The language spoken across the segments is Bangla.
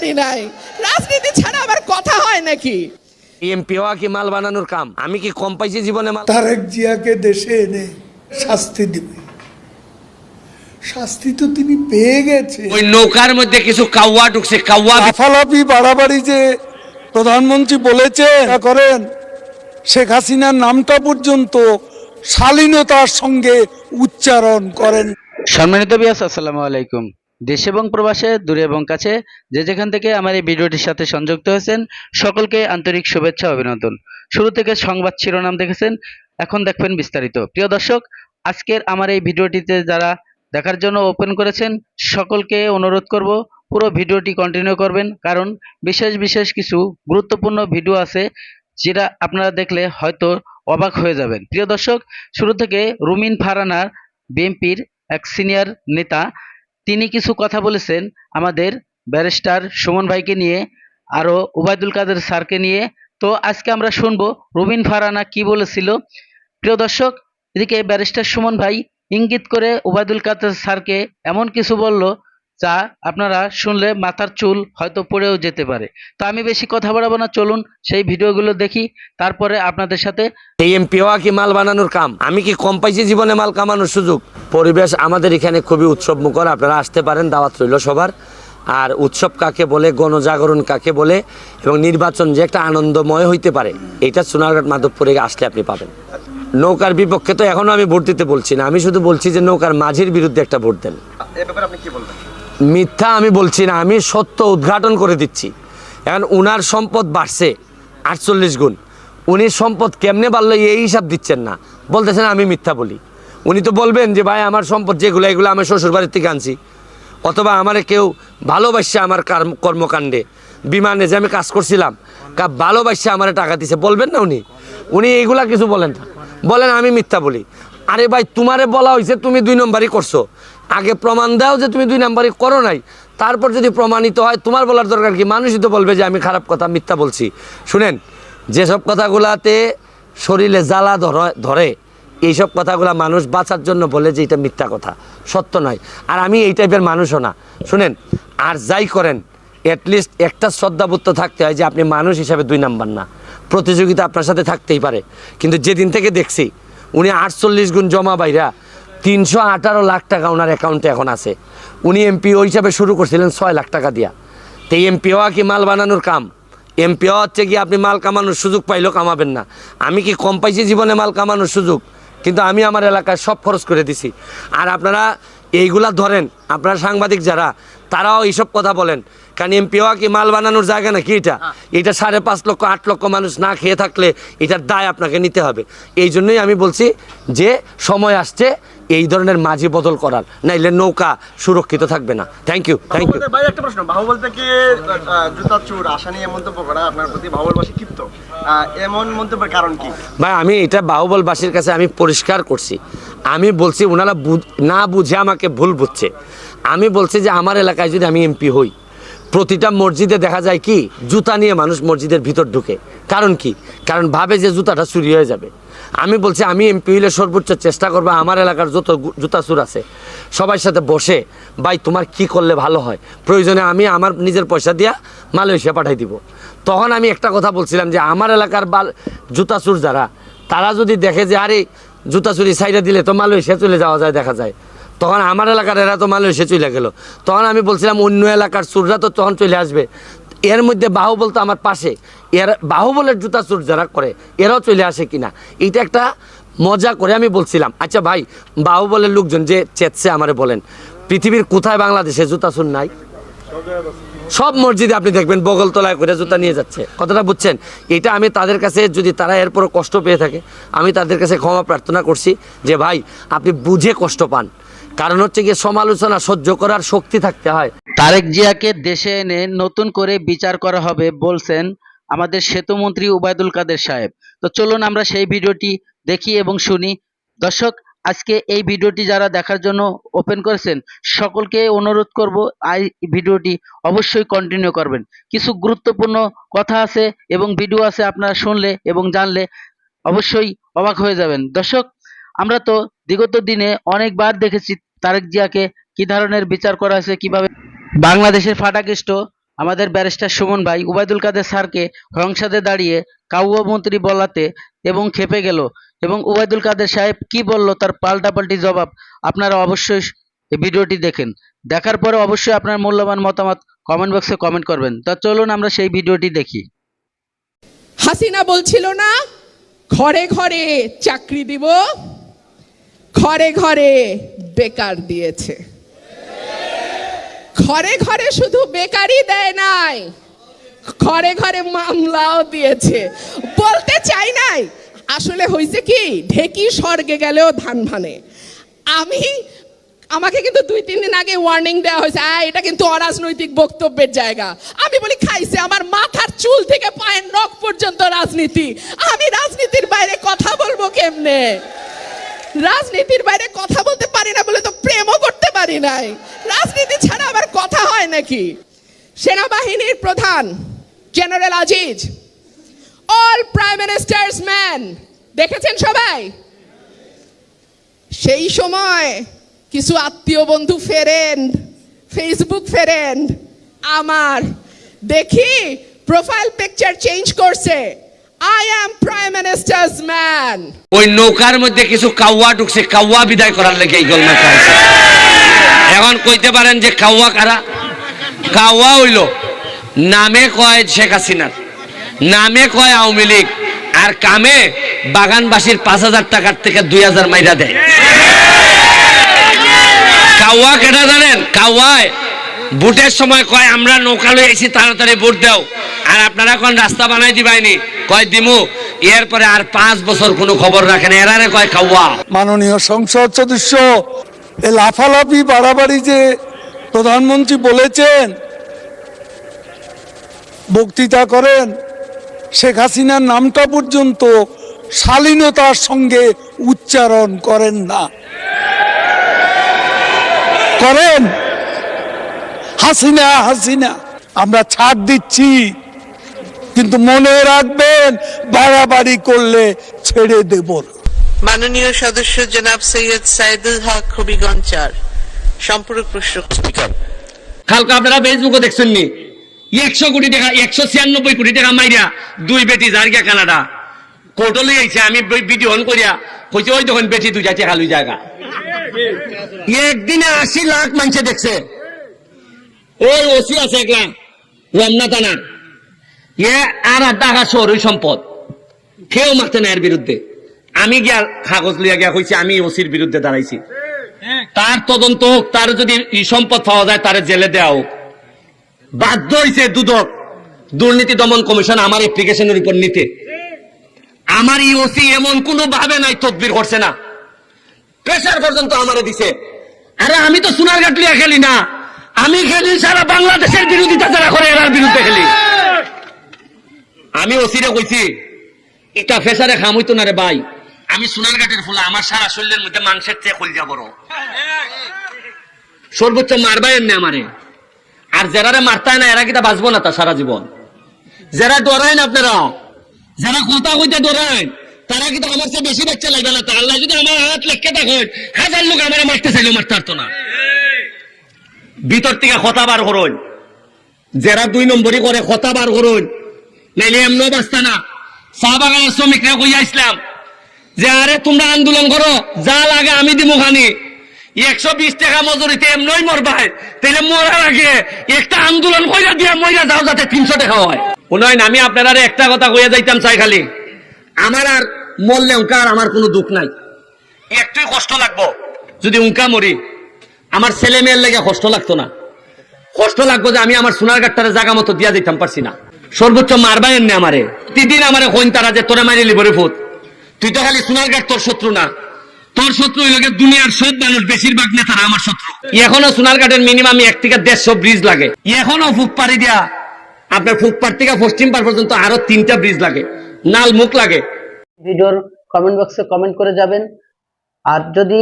পারি নাই। রাজনীতি ছাড়া আবার কথা হয় নাকি? এমপি হওয়া কি মাল বানানোর কাম? আমি কি কম পাইছি জীবনে মাল? তারেক জিয়াকে দেশে এনে শাস্তি দিবে। শাস্তি তো তিনি পেয়ে গেছে। ওই নৌকার মধ্যে কিছু কাউয়া ঢুকছে কাউয়া লাফালাফি বাড়াবাড়ি যে প্রধানমন্ত্রী বলেছে করেন। শেখ হাসিনার নামটা পর্যন্ত শালীনতার সঙ্গে উচ্চারণ করেন। সম্মানিত বিয়াস আসসালামু আলাইকুম। দেশ এবং প্রবাসে, দূরে এবং কাছে, যে যেখান থেকে আমার এই ভিডিওটির সাথে সংযুক্ত হয়েছেন, সকলকে আন্তরিক শুভেচ্ছা অভিনন্দন। শুরু থেকে সংবাদ শিরোনাম দেখেছেন, এখন দেখবেন বিস্তারিত। প্রিয় দর্শক, আজকের আমার এই ভিডিওটিতে যারা দেখার জন্য ওপেন করেছেন, সকলকে অনুরোধ করব, পুরো ভিডিওটি কন্টিনিউ করবেন, কারণ বিশেষ বিশেষ কিছু গুরুত্বপূর্ণ ভিডিও আছে, যেটা আপনারা দেখলে হয়তো অবাক হয়ে যাবেন। প্রিয় দর্শক, শুরু থেকে রুমিন ফারানার, বিএনপির এক সিনিয়র নেতা তিনি কিছু কথা বলেছেন আমাদের ব্যারিস্টার সুমন ভাইকে নিয়ে আরও ওবায়দুল কাদের স্যারকে নিয়ে। তো আজকে আমরা শুনব রবিন ফারানা কি বলেছিল। প্রিয় দর্শক, এদিকে ব্যারিস্টার সুমন ভাই ইঙ্গিত করে ওবায়দুল কাদের স্যারকে এমন কিছু বলল যা আপনারা শুনলে মাথার চুল হয়তো পড়েও যেতে পারে। তো আমি বেশি কথা বাড়াবো না চলুন সেই ভিডিওগুলো দেখি তারপরে আপনাদের সাথে এই এমপি হওয়া কি মাল বানানোর কাম? আমি কি কম পাইছি জীবনে মাল কামানোর সুযোগ? পরিবেশ আমাদের এখানে খুবই উৎসব মুখর আপনারা আসতে পারেন দাওয়াত রইল সবার। আর উৎসব কাকে বলে গণজাগরণ কাকে বলে এবং নির্বাচন যে একটা আনন্দময় হইতে পারে এটা সোনারঘাট মাধবপুরে আসলে আপনি পাবেন। নৌকার বিপক্ষে তো এখনও আমি ভোট দিতে বলছি না আমি শুধু বলছি যে নৌকার মাঝির বিরুদ্ধে একটা ভোট দেন। এ ব্যাপারে আপনি কি বলবেন? মিথ্যা আমি বলছি না, আমি সত্য উদ্ঘাটন করে দিচ্ছি। এখন উনার সম্পদ বাড়ছে আটচল্লিশ গুণ। উনি সম্পদ কেমনে বাড়লো এই হিসাব দিচ্ছেন না। বলতেছেন আমি মিথ্যা বলি। উনি তো বলবেন যে, ভাই, আমার সম্পদ যেগুলো, এগুলো আমার শ্বশুর বাড়ির থেকে আনছি। অথবা আমারে কেউ ভালোবাসছে আমার কর্মকাণ্ডে। বিমানে যে আমি কাজ করছিলাম ভালোবাসছে আমার টাকা দিছে। বলবেন না উনি? উনি এইগুলা কিছু বলেন না। বলেন, আমি মিথ্যা বলি। আরে ভাই, তোমারে বলা হয়েছে তুমি দুই নম্বরই করছ। আগে প্রমাণ দাও যে তুমি দুই নম্বরই করো নাই। তারপর যদি প্রমাণিত হয়, তোমার বলার দরকার কি? মানুষই তো বলবে যে আমি খারাপ কথা, মিথ্যা বলছি। শুনেন, যেসব কথাগুলাতে শরীরে জ্বালা ধরে এইসব কথাগুলা মানুষ বাঁচার জন্য বলে যে এটা মিথ্যা কথা। সত্য নয়। আর আমি এই টাইপের মানুষও না। শুনেন, আর যাই করেন অ্যাটলিস্ট একটা শ্রদ্ধাবোধ তো থাকতে হয় যে আপনি মানুষ হিসাবে দুই নাম্বার না। প্রতিযোগিতা আপনার সাথে থাকতেই পারে। কিন্তু যেদিন থেকে দেখছি উনি আটচল্লিশ গুণ জমা বাইরা। তিনশো আঠারো লাখ টাকা ওনার অ্যাকাউন্টে এখন আছে। উনি এমপি ওই হিসাবে শুরু করছিলেন ছয় লাখ টাকা দিয়া। তো এমপি হওয়া কি মাল বানানোর কাম? এমপি হওয়া হচ্ছে কি আপনি মাল কামানোর সুযোগ পাইলেও কামাবেন না। আমি কি কম পাইছি জীবনে মাল কামানোর সুযোগ? কিন্তু আমি আমার এলাকায় সব খরচ করে দিছি। আর আপনারা এইগুলা ধরেন আপনার সাংবাদিক যারা তারাও এইসব কথা বলেন। কারণ এমপি হওয়া কি মাল বানানোর জায়গা নাকি এটা? এটা সাড়ে পাঁচ লক্ষ আট লক্ষ মানুষ না খেয়ে থাকলে এটার দায় আপনাকে নিতে হবে। এই জন্যই আমি বলছি যে সময় আসছে এই ধরনের মাঝি বদল করার নাইলে নৌকা সুরক্ষিত থাকবে না। থ্যাংক ইউ থ্যাংক ইউ ভাই একটা প্রশ্ন। বাহুবল থেকে আহ, জুতা চোর আশা নিয়ে মন্তব্য করা আপনার প্রতি বাহুবলবাসী ক্ষিপ্ত? এমন মন্তব্যের কারণ কি? ভাই আমি এটা বাহুবলবাসীর কাছে আমি পরিষ্কার করছি। আমি বলছি ওনারা না বুঝে আমাকে ভুল বুঝছে। আমি বলছি যে আমার এলাকায় যদি আমি এমপি হই প্রতিটা মসজিদে দেখা যায় কি, জুতা নিয়ে মানুষ মসজিদের ভিতর ঢুকে। কারণ কি? কারণ ভাবে যে জুতাটা চুরি হয়ে যাবে। আমি বলছি, আমি এমপি হইলে সর্বোচ্চ চেষ্টা করব, আমার এলাকার যত জুতা চুর আছে সবার সাথে বসে, ভাই, তোমার কি করলে ভালো হয়? প্রয়োজনে আমি আমার নিজের পয়সা দিয়া মালয়েশিয়া পাঠাই দিব। তখন আমি একটা কথা বলছিলাম যে, আমার এলাকার বাল, জুতা চুর যারা, তারা যদি দেখে যে, আরে, জুতা চুরি সাইডে দিলে তো মালয়েশিয়া চলে যাওয়া যায়, দেখা যায়। তখন আমার এলাকার এরা তো মানুষ মালয়েশিয়া চলে গেল। তখন আমি বলছিলাম, অন্য এলাকার চুররা তো তখন চলে আসবে। এর মধ্যে বাহুবল তো আমার পাশে। এর বাহুবলের জুতা চুর যারা করে, এরাও চলে আসে কিনা, এইটা একটা মজা করে আমি বলছিলাম। আচ্ছা ভাই, বাহুবলের লোকজন যে চেতছে আমারে বলেন, পৃথিবীর কোথায় বাংলাদেশে জুতা চুর নাই? সব মসজিদে আপনি দেখবেন বগলতলায় করে জুতা নিয়ে যাচ্ছে। কথাটা বুঝছেন? এটা আমি তাদের কাছে যদি তারা এরপরও কষ্ট পেয়ে থাকে, আমি তাদের কাছে ক্ষমা প্রার্থনা করছি যে, ভাই, আপনি বুঝে কষ্ট পান। কারণ হচ্ছে গিয়ে সমালোচনা সহ্য করার শক্তি থাকতে হয়। তারেক জিয়াকে দেশে এনে নতুন করে বিচার করা হবে বলছেন আমাদের সেতুমন্ত্রী উবায়দুল কাদের সাহেব। তো চলুন আমরা সেই ভিডিওটি দেখি এবং শুনি। দর্শক, আজকে এই ভিডিওটি যারা দেখার জন্য ওপেন করেছেন, সকলকে অনুরোধ করব এই ভিডিওটি অবশ্যই কন্টিনিউ করবেন। কিছু গুরুত্বপূর্ণ কথা আছে এবং ভিডিও আছে আপনারা শুনলে এবং জানলে অবশ্যই অবাক হয়ে যাবেন। দর্শক, আমরা তো বিগত দিনে অনেকবার দেখেছি তারেক জিয়াকে কি ধরনের বিচার করা হয়েছে, কীভাবে বাংলাদেশের ফাটাকেষ্ট আমাদের ব্যারিস্টার সুমন ভাই, উবায়দুল কাদের স্যারকে সংসদে দাঁড়িয়ে কাউয়া মন্ত্রী বলাতে এবং খেপে গেল। এবং উবায়দুল কাদের সাহেব কি বলল তার পাল্টাপাল্টি জবাব আপনারা অবশ্যই ভিডিওটি দেখেন। দেখার পরে অবশ্যই আপনার মূল্যবান মতামত কমেন্ট বক্সে কমেন্ট করবেন। তা চলুন আমরা সেই ভিডিওটি দেখি। হাসিনা বলছিল না, ঘরে ঘরে চাকরি দিব। ঘরে ঘরে বেকার দিয়েছে। ঘরে ঘরে শুধু বেকারই দেয় নাই ঘরে ঘরে মামলাও দিয়েছে। বলতে চাই নাই আসলে হয়েছে কি ঢেকি স্বর্গে গেলেও ধান ভানে। আমি আমাকে কিন্তু দুই তিন দিন আগে ওয়ার্নিং দেওয়া হয়েছে আহ, এটা কিন্তু অরাজনৈতিক বক্তব্যের জায়গা। আমি বলি খাইছে আমার মাথার চুল থেকে পায়ের নখ পর্যন্ত রাজনীতি। আমি রাজনীতির বাইরে কথা বলব কেমনে? রাজনীতির বাইরে কথা বলতে পারি না বলে তো প্রেমও করতে পারি নাই। রাজনীতি ছাড়া আবার কথা হয় নাকি? সেনাবাহিনীর প্রধান general Aziz all prime minister's man দেখেছেন সবাই? সেই সময় কিছু আত্মীয় বন্ধু ফেরেন্ড ফেসবুক ফেরেন্ড আমার দেখি প্রোফাইল পিকচার চেঞ্জ করছে। I am prime minister's man ওই নৌকার মধ্যে কিছু কাউয়া ঢুকছে, কাউয়া বিদায় করার লেগে এই গোল মাথা হয়েছে এখন কইতে পারেন যে কাউয়া কারা? কাউয়া হইল, নামে কয় শেখ হাসিনার নামে কয় আওয়ামী লীগ, আর কামে বাগানবাসীর পাঁচ হাজার টাকার থেকে দুই হাজার মাইরা দেয়। কাউয়া কেটা জানেন? কাউয়ায় ভোটের সময় কয়, আমরা নৌকা লই আইছি, তাড়াতাড়ি ভোট দাও। আর আপনারা কোন রাস্তা বানাই দিবাইনি? কয় দিমু? এরপরে আর পাঁচ বছর কোনো খবর রাখেন এরারে কয় কাউয়া মাননীয় সংসদ সদস্য, এ লাফালাফি, বাড়াবাড়ি যে প্রধানমন্ত্রী বলেছেন, বক্তৃতা করেন, শেখ হাসিনার নামটা পর্যন্ত শালীনতার সঙ্গে উচ্চারণ করেন না। করেন? হাসিনা হাসিনা, আমরা ছাড় দিচ্ছি, কিন্তু মনে রাখবেন বাড়াবাড়ি করলে ছেড়ে দেব মাননীয় সদস্য জনাব সৈয়দ সাইদুল হক হবিগঞ্জ চার। সম্পূরক প্রশ্ন। কালকে আপনারা ফেসবুকে দেখছেন নি একশো কোটি টাকা একশো ছিয়ানব্বই কোটি টাকা মাইরা দুই বেটি জার্গা কানাডা। কোর্টলে আইছে আমি ভিডিও অন করিয়া কইছে ওই তখন বেটি দুইটা টাকা লই জায়গা। একদিনে আশি লাখ মানুষে দেখছে। ওই ওসি আছে একলা রমনা থানা এ আর শহরই সম্পদ। কেউ বিরুদ্ধে। আমি গিয়া কাগজ লিয়া গিয়া কইছি, আমি ওসির বিরুদ্ধে দাঁড়াইছি। তার তদন্ত হোক, তার যদি সম্পদ পাওয়া যায়, তার জেলে দেওয়া হোক। বাধ্য হয়েছে দুদক, দুর্নীতি দমন কমিশন আমার অ্যাপ্লিকেশনের উপর নিতে। আমার ইওসি এমন কোনো ভাবে নাই, তদবির করছে না। প্রেশার পর্যন্ত আমারে দিছে। আরে আমি তো সোনার গাটলিয়া খেলি না। আমি খেলি সারা বাংলাদেশের বিরোধিতা যারা করে, এরার বিরুদ্ধে খেলি। আমি ওসিরে কইছি এটা ফেসারে খাম হইতো না রে ভাই। আমি সোনার ঘাটের ফুলা, আমার সারা শরীরের মধ্যে মাংসের চেয়ে খুলজা বড়। সর্বোচ্চ মারবাই এমনি আমারে। আর যারা মারতায় না, এরা কিটা বাঁচবো না তা সারা জীবন। যারা ডরায় না আপনারা, যারা কথা কইতে ডরায়, তারা কিন্তু আমার চেয়ে বেশি বাচ্চা লাগবে না তাহলে যদি আমার হাত লেখকে দেখেন হাজার লোক আমার মারতে চাইলেও মারতে পারতো না। ভিতর থেকে কথা বার করুন। যারা দুই নম্বরই করে, কথা বার করুন। নাইলে এমনও বাঁচতা না চা বাগানের শ্রমিকরা কইয়া ইসলাম যে আরে তোমরা আন্দোলন করো যা লাগে আমি দিব খানি। একশো বিশ টাকা মজুরিতে এমনই মরবাই তাহলে মরার আগে একটা আন্দোলন কইরা দিয়া মইরা যাও যাতে তিনশো টাকা হয়। উন্নয়ন আমি আপনারা একটা কথা কইয়া যাইতাম চাই খালি। আমার আর মরলে উনকা আর আমার কোনো দুঃখ নাই। একটুই কষ্ট লাগবো। যদি উনকা মরি আমার ছেলে মেয়ের লেগে কষ্ট লাগতো না। কষ্ট লাগবো যে আমি আমার সোনার গাটটারে জায়গা মতো দিয়া দিতাম পারছি না। সর্বোচ্চ মারবাই এমনি আমারে। প্রতিদিন আমারে কইন তারা যে তোরা মারিলি বরে ফুট তুই তো খালি সোনার গাট তোর শত্রু না। তোর শত্রু হইল দুনিয়ার সব মানুষ, বেশিরভাগ নেতারা আমার শত্রু। এখনও সোনার গাটের মিনিমাম এক থেকে দেড়শো ব্রিজ লাগে। এখনও ফুক পাড়ি দিয়া, আপনার ফুক পাড় থেকে পশ্চিম পাড় পর্যন্ত আরও তিনটা ব্রিজ লাগে। নাল মুখ লাগে। ভিডিওর কমেন্ট বক্সে কমেন্ট করে যাবেন। আর যদি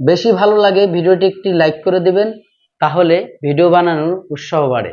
বেশি ভালো লাগে, ভিডিওটি একটি লাইক করে দিবেন। তাহলে ভিডিও বানানোর উৎসাহ বাড়ে।